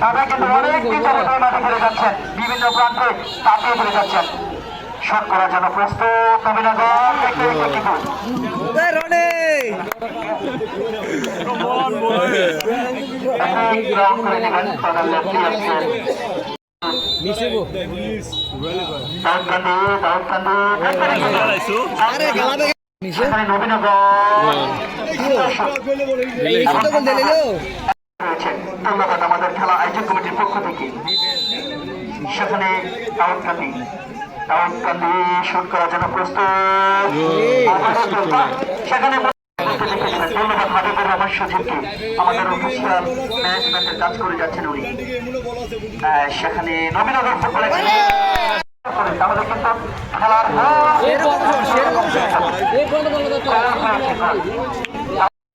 তারা কিন্তু অনেক বিচারকের মাঠে ফিরে যাচ্ছেন বিভিন্ন প্রান্তে তাকিয়ে ফিরে যাচ্ছেন শট করার জন্য প্রস্তুত নবীনগর দেখতে দেখতে কিন্তু। নবীনগর ধন্যবাদ আমাদের খেলা আয়োজক কমিটির পক্ষ থেকে সেখানে দাউদকান্দি দাউদকান্দি শুট করার জন্য প্রস্তুত। সেখানে ধন্যবাদ হাবিবুর রহমান সচিবকে আমাদের অফিসিয়াল ম্যানেজমেন্টের কাজ করে যাচ্ছেন উনি। সেখানে নবীনগর তাহলে কিন্তু খেলার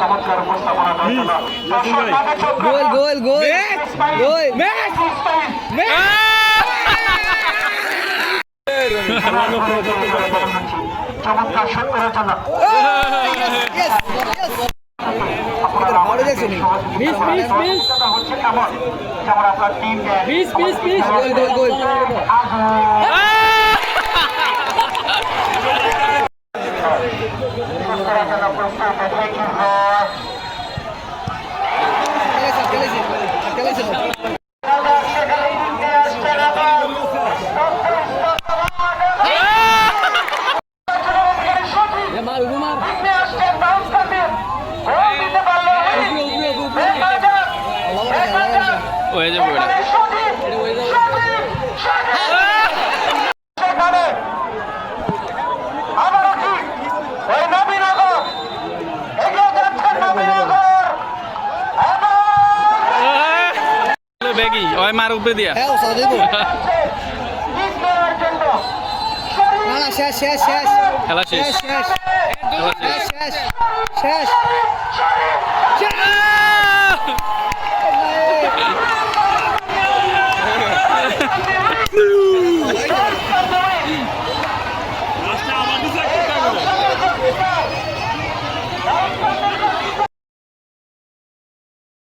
চমৎকার উপস্থাপনা গোল গোল গোল গোল। চমৎকার শট করার জন্য? Miss miss miss. হচ্ছে এমন যেমন আপনার team miss miss miss. Goal goal goal খেলেছে খেলেছে খেলেছে মার মার হয়ে যাবে ওটা কি ওই মার উপরে দিয়া। হ্যাঁ ওসব দেবো। না না শেষ শেষ শেষ। খেলা শেষ। শেষ। শেষ শেষ শেষ।